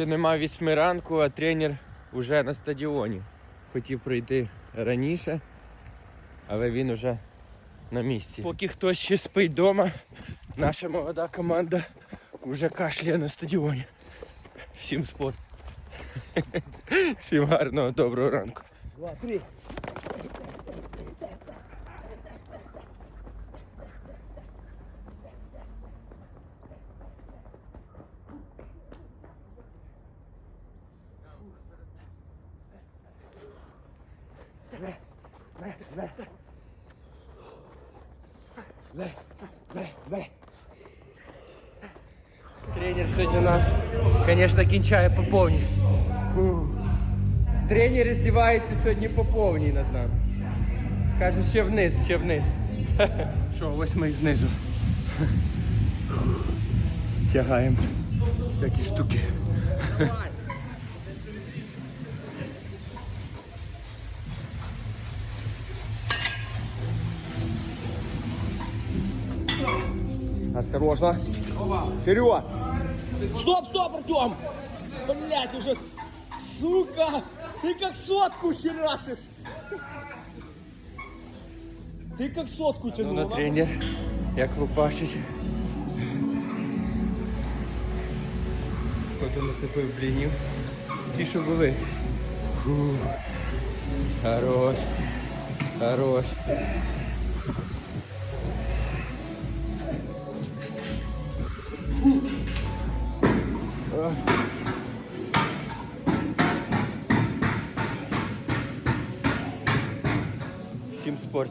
Ще нема вісьми ранку, а тренер вже на стадіоні. Хотів прийти раніше, але він уже на місці. Поки хтось ще спить вдома, наша молода команда вже кашляє на стадіоні. Всім спорт. Всім гарного, доброго ранку. Два, три. Тренер сьогодні у нас, звісно, кінчає по повній. Тренер здівається сьогодні по повній над нами. Каже, ще вниз, ще вниз. Що, ось ми знизу. Тягаємо всякі штуки. Осторожно. Вперед. Стоп, стоп, Артем. Блять, уже. Сука. Ты как сотку херашишь. Ты как сотку Ну, тянул. на нахуй. тренер, як лупашить. Потім нацепив блінів. Всі, що були. Фу. Хорош. Хорош. О. Всім спорт.